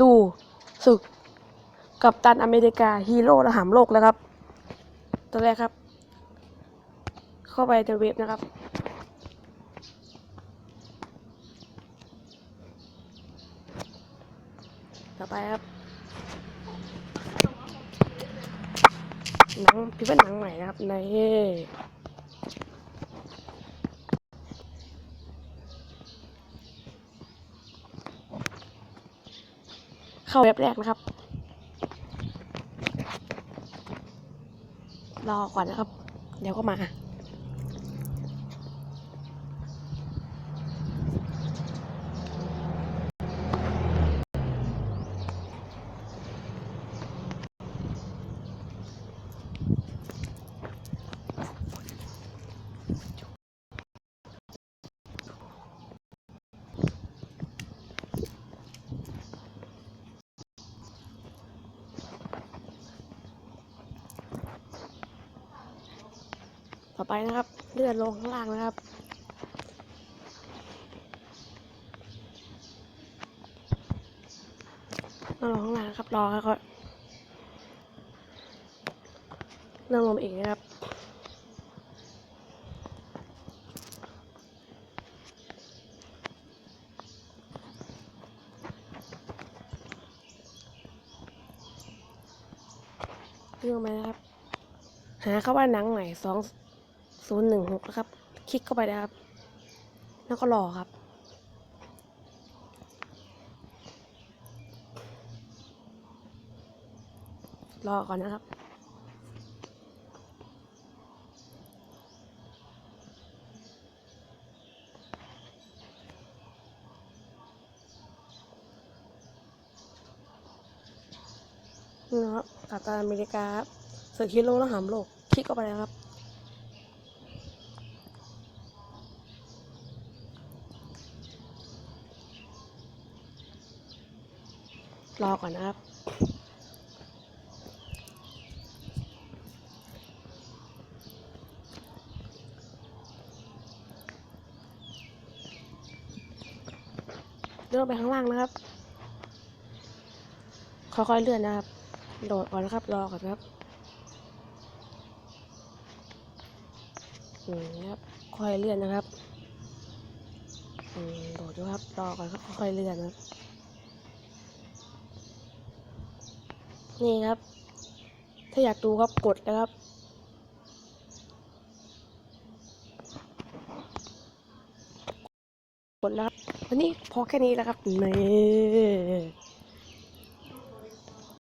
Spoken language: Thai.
ดูศึกกับตันอเมริกาฮีโร่ระหำโลกแล้วครับตัวแรกครับ เข้าไปในเว็บนะครับ ต่อไปครับหนังพี่เป็นหนังใหม่นะครับใน เข้าเว็บแรกนะครับ รอก่อนนะครับ เดี๋ยวก็มา ต่อไปนะครับเลื่อนลงข้างล่างนะครับเลื่อนลงข้างล่างนะครับรอค่อยๆเลื่อนลงมาอีกนะครับเลื่อนมนะครับ หาเข้าว่าหนังใหม่สอง ศูนย์หนึ่งหกนะครับ คลิกเข้าไปนะครับ แล้วก็รอครับ รอก่อนนะครับนี่นะครับกัปตันอเมริกาเสือคิโลแล้วหามโลก คลิกเข้าไปเลยครับ รอก่อนนะครับ เลื่อนไปข้างล่างนะครับ ค่อยๆเลื่อนนะครับ โดดก่อนนะครับ รอก่อนครับอืมครับ ค่อยเลื่อนนะครับ อืม โดดดูครับ รอก่อนครับ ค่อยๆเลื่อนนะครับ นี่ครับ ถ้าอยากดูครับกดนะครับ กดแล้วครับวันนี้พอแค่นี้แล้วครับนี่